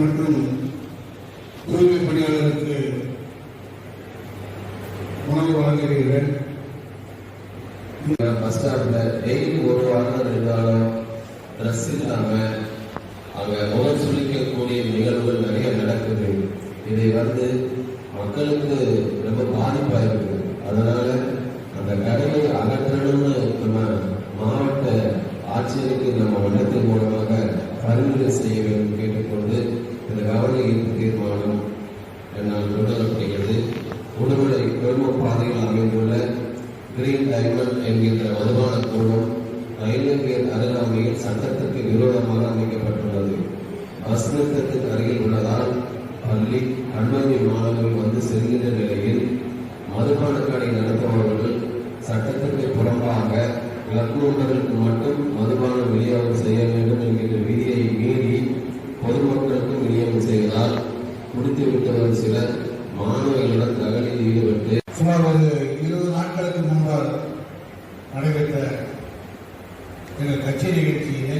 மற்றும் தூய்மை பணியாளருக்கு உணவு வழங்குகிறீர்கள் பஸ் ஸ்டாப்ல டெய்லி ஒரு வாரம் இருந்தாலும் ட்ரெஸ் இல்லாம அங்க முகம் சுழிக்கக்கூடிய நிகழ்வுகள் நிறைய நடக்குது. இதை வந்து மக்களுக்கு ரொம்ப பாதிப்பா இருக்குது. அதனால அந்த கடையை அகற்றணும்னு நம்ம மாவட்ட ஆட்சியருக்கு நம்ம வண்ணத்தின் மூலமாக பரிந்துரை செய்ய வேண்டும் கேட்டுக்கொண்டு இந்த தீர்மானம் என்னால் தொடரப்படுகிறது உடுமலை குடும்ப பாதையில் அமைந்துள்ள கிரீன் டைமண்ட் என்கின்ற மதுபான கூடம் ரயில்வே அருகாமையில் சட்டத்திற்கு விரோதமாக அமைக்கப்பட்டுள்ளது. பஸ் நிறுத்தத்தின் அருகில் உள்ளதால் பள்ளி கல்லூரி மாணவர்கள் வந்து செல்கின்ற நிலையில் மதுபான கடை நடத்துபவர்கள் சட்டத்திற்கு புறம்பாக லக்னோர்களுக்கு மட்டும் மதுபானம் விநியோகம் செய்ய வேண்டும் என்கின்ற விதியை மீறி பொதுமக்களுக்கும் விநியோகம் செய்வதால் முடித்துவிட்டவர் சிலர் மாணவர்களிடம் தகவலில் ஈடுபட்டு சுமார் ஒரு இருபது நாட்களுக்கு முன்பாக நடைபெற்ற எங்கள் கட்சி நிகழ்ச்சியிலே